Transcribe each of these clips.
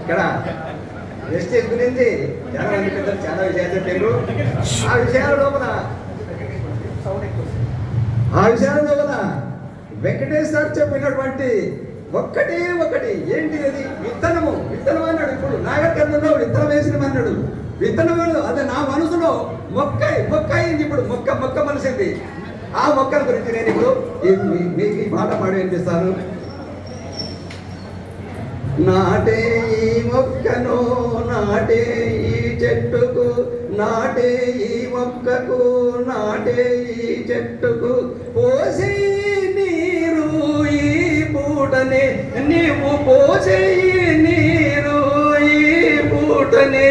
ఇక్కడ వెస్టేజ్ గురించి చాలా మంది పెద్దలు చాలా విషయాలు చెప్పారు. ఆ విషయాల లోపల ఆ విషయాల లోపల వెంకటేష్ సార్ చెప్పినటువంటి ఒక్కటి ఒకటి ఏంటి అది? విత్తనము. విత్తనం అన్నాడు ఇప్పుడు. నాగకర్ణంలో విత్తనం వేసిన అన్నాడు. విత్తనం అదే నా మనసులో మొక్క మొక్క అయింది ఇప్పుడు. మొక్క మొక్క మనసింది ఆ మొక్కల గురించి నేను ఇప్పుడు ఈ- మీకు పాట పాడి వినిపిస్తాను నాటే ఈ మొక్కను నాటే ఈ చెట్టుకు నాటే ఈ మొక్కకు నాటే ఈ చెట్టుకు. పోసే నీరు ఈ పూటనే నీవు పోసే నీరు ఈ పూటనే.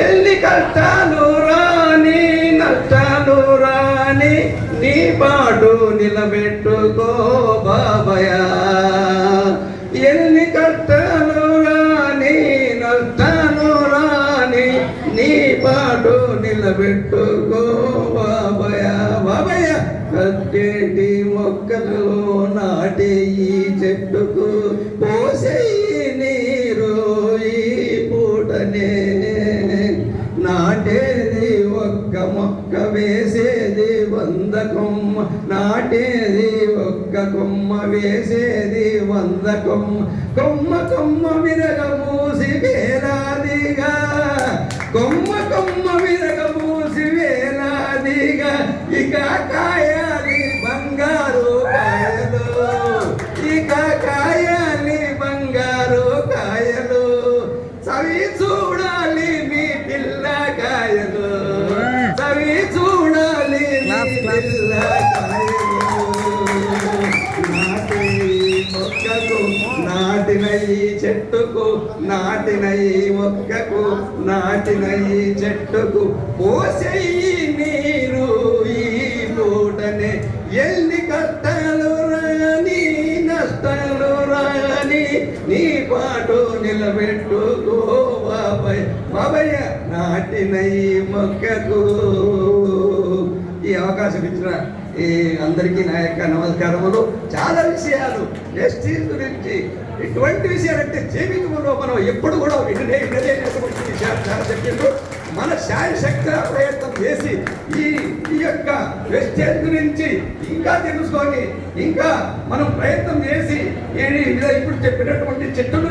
ఎన్ని కష్టాలు రాని నష్టాలు రాని నీ పాటు నిలబెట్టుకో బాబయా. నిలబెట్టుకో బాబయ బాబయ్య. కట్టేటి మొక్కలు నాటే ఈ చెట్టుకు పోసే నీరు ఈ పూటనే. నాటేది ఒక్క మొక్క వేసేది వంద కొమ్మ నాటేది ఒక్క కొమ్మ వేసేది వంద కొమ్మ కొమ్మ కొమ్మ విరగ మూసి వేలాదిగా. కొమ్మ ఇక కాయాలి బంగారు కాయలు. ఇక కాయాలి బంగారు కాయలు. చవి చూడాలి మీ పిల్లకాయలు చవి చూడాలి ఈ మొక్కకు నాటిన ఈ చెట్టుకు నాటిన ఈ మొక్కకు నాటిన ఈ చెట్టుకు పోసేయి నీరు. ఎన్ని కష్టాలు రాని నష్టాలు రాని నీ పాటు నిలబెట్టుకో బాబాయ్ బాబయ్య నాటిన ఈ మొక్కకు. ఈ అవకాశం ఇచ్చిన ఈ అందరికీ నా యొక్క నమస్కారములు చాలా విషయాలు జస్టిస్ గురించి ఇటువంటి విషయాలు అంటే జీవితంలో మనం ఎప్పుడు కూడా వినలే వినలేనటువంటి విషయాలు చాలా చెప్పిండ్రు. మన శాయశక్తిగా ప్రయత్నం చేసి ఈ యొక్క వెస్టేజ్ గురించి ఇంకా తెలుసుకొని ఇంకా మనం ప్రయత్నం చేసి ఇప్పుడు చెప్పినటువంటి చెట్టును